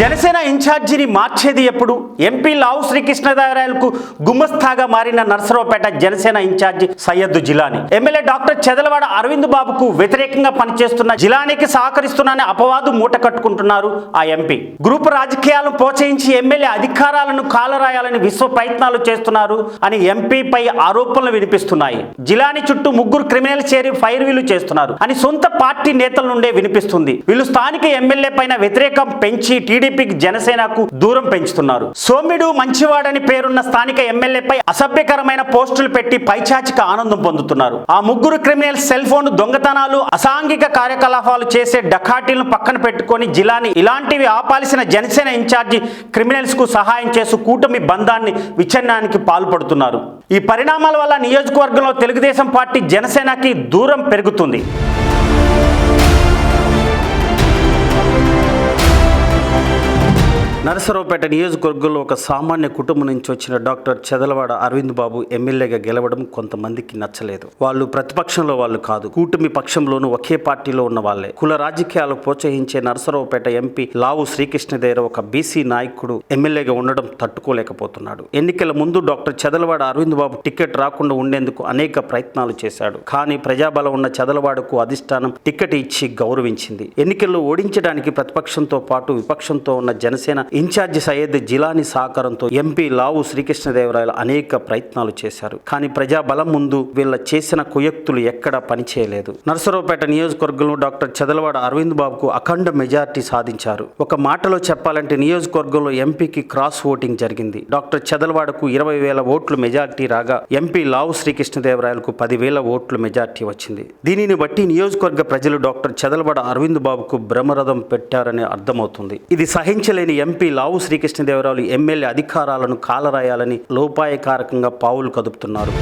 జనసేన ఇన్ఛార్జిని మార్చేది ఎప్పుడు? ఎంపీ లావు శ్రీకృష్ణదేవరాయలకు గుమస్తాగా మారిన Narasaraopet Janasena incharge Syed Jilani. MLA doctor Chadalavada Aravind బాబుకు వ్యతిరేకంగా పనిచేస్తున్న జిలానికి సహకరిస్తున్నానే అపవాదు మూట కట్టుకుంటున్నారు ఆ ఎంపీ గ్రూప్ రాజకీయాలను ప్రోత్సహించి ఎమ్మెల్యే అధికారాలను కాలరాయాలని విశ్వ ప్రయత్నాలు చేస్తున్నారు అని ఎంపీపై ఆరోపణలు వినిపిస్తున్నాయి. జిలాని చుట్టూ ముగ్గురు క్రిమినల్ చేరి ఫైర్ వీలు చేస్తున్నారు అని సొంత పార్టీ నేతల నుండే వినిపిస్తుంది. వీళ్ళు స్థానిక ఎమ్మెల్యే పైన వ్యతిరేకం పెంచి టీడీపీకి జనసేనకు దూరం పెంచుతున్నారు. సోమిడు మంచివాడని పేరున్న స్థానిక ఎమ్మెల్యేపై అసభ్యకరమైన పోస్టులు పెట్టి పైచాచిక ఆనందం పొందుతున్నారు. ఆ ముగ్గురు క్రిమినల్ సెల్ ఫోన్ దొంగతనాలు అసాంఘిక కార్యకలాపాలు చేసే డకాటీలను పక్కన పెట్టుకొని జిల్లాని ఇలాంటివి ఆపాల్సిన జనసేన ఇన్ఛార్జి క్రిమినల్స్కు సహాయం చేస్తూ కూటమి బంధాన్ని విచ్ఛిన్నానికి పాల్పడుతున్నారు. ఈ పరిణామాల వల్ల నియోజకవర్గంలో తెలుగుదేశం పార్టీ జనసేనకి దూరం పెరుగుతుంది. నరసరావుపేట నియోజకవర్గంలో ఒక సామాన్య కుటుంబం నుంచి వచ్చిన డాక్టర్ చెదలవాడ అరవింద్ బాబు ఎమ్మెల్యేగా గెలవడం కొంతమందికి నచ్చలేదు. వాళ్ళు ప్రతిపక్షంలో వాళ్ళు కాదు. కూటమి పక్షంలోనూ ఒకే పార్టీలో ఉన్న వాళ్ళే. కుల రాజకీయాలకు ప్రోత్సహించే నరసరావుపేట ఎంపీ లావు శ్రీకృష్ణదేర ఒక బీసీ నాయకుడు ఎమ్మెల్యేగా ఉండడం తట్టుకోలేకపోతున్నాడు. ఎన్నికల ముందు డాక్టర్ చెదలవాడ అరవింద్ బాబు టికెట్ రాకుండా ఉండేందుకు అనేక ప్రయత్నాలు చేశాడు. కానీ ప్రజాబలం ఉన్న చెదలవాడకు అధిష్టానం టికెట్ ఇచ్చి గౌరవించింది. ఎన్నికల్లో ఓడించడానికి ప్రతిపక్షంతో పాటు విపక్షంతో ఉన్న జనసేన ఇన్ఛార్జి సయ్యద్ జిలాని సహకారంతో ఎంపీ లావు శ్రీకృష్ణదేవరాయలు అనేక ప్రయత్నాలు చేశారు. కానీ ప్రజాబలం ముందు వీళ్ళ చేసిన కుయక్తులు ఎక్కడా పనిచేయలేదు. నర్సరావుపేట నియోజకవర్గంలో డాక్టర్ చదలవాడ అరవింద్ బాబుకు అఖండ మెజార్టీ సాధించారు. ఒక మాటలో చెప్పాలంటే నియోజకవర్గంలో ఎంపీకి క్రాస్ ఓటింగ్ జరిగింది. డాక్టర్ చదలవాడకు ఇరవై వేల ఓట్లు మెజార్టీ రాగా ఎంపీ లావు శ్రీకృష్ణదేవరాయలకు పదివేల ఓట్లు మెజార్టీ వచ్చింది. దీనిని బట్టి నియోజకవర్గ ప్రజలు డాక్టర్ చదలవాడ అరవింద్ బాబుకు బ్రహ్మరథం పెట్టారని అర్థమవుతుంది. ఇది సహించలేని ఎంపీ లావు శ్రీకృష్ణదేవరాయలు ఎమ్మెల్యే అధికారాలను కాలరాయాలని లోపాయకారకంగా పావులు కదుపుతున్నారు.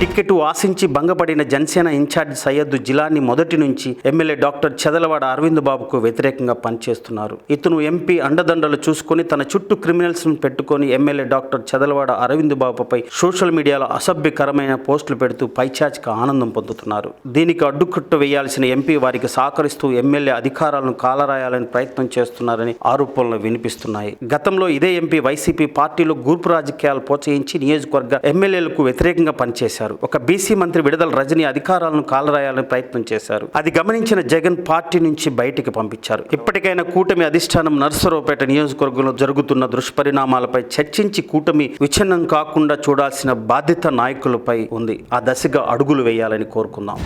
టిక్కెట్ ఆశించి భంగపడిన జనసేన ఇన్ఛార్జ్ సయ్యద్దు జిలాని మొదటి నుంచి ఎమ్మెల్యే డాక్టర్ చెదలవాడ అరవింద్ బాబుకు వ్యతిరేకంగా పనిచేస్తున్నారు. ఇతను ఎంపీ అండదండలు చూసుకొని తన చుట్టూ క్రిమినల్స్ను పెట్టుకొని ఎమ్మెల్యే డాక్టర్ చెదలవాడ అరవింద్ బాబుపై సోషల్ మీడియాలో అసభ్యకరమైన పోస్టులు పెడుతూ పైచాచిక ఆనందం పొందుతున్నారు. దీనికి అడ్డుకట్టు వేయాల్సిన ఎంపీ వారికి సహకరిస్తూ ఎమ్మెల్యే అధికారాలను కాలరాయాలని ప్రయత్నం చేస్తున్నారని ఆరోపణలు వినిపిస్తున్నాయి. గతంలో ఇదే ఎంపీ వైసీపీ పార్టీలో గూర్పు రాజకీయాలు ప్రోత్సహించి నియోజకవర్గ ఎమ్మెల్యేలకు వ్యతిరేకంగా పనిచేశారు. ఒక బీసీ మంత్రి విడుదల రజని అధికారాలను కాలరాయాలని ప్రయత్నం చేశారు. అది గమనించిన జగన్ పార్టీ నుంచి బయటికి పంపించారు. ఇప్పటికైనా కూటమి అధిష్టానం నర్సరావుపేట నియోజకవర్గంలో జరుగుతున్న దుష్పరిణామాలపై చర్చించి కూటమి విచ్ఛిన్నం కాకుండా చూడాల్సిన బాధ్యత నాయకులపై ఉంది. ఆ దశగా అడుగులు వేయాలని కోరుకుందాం.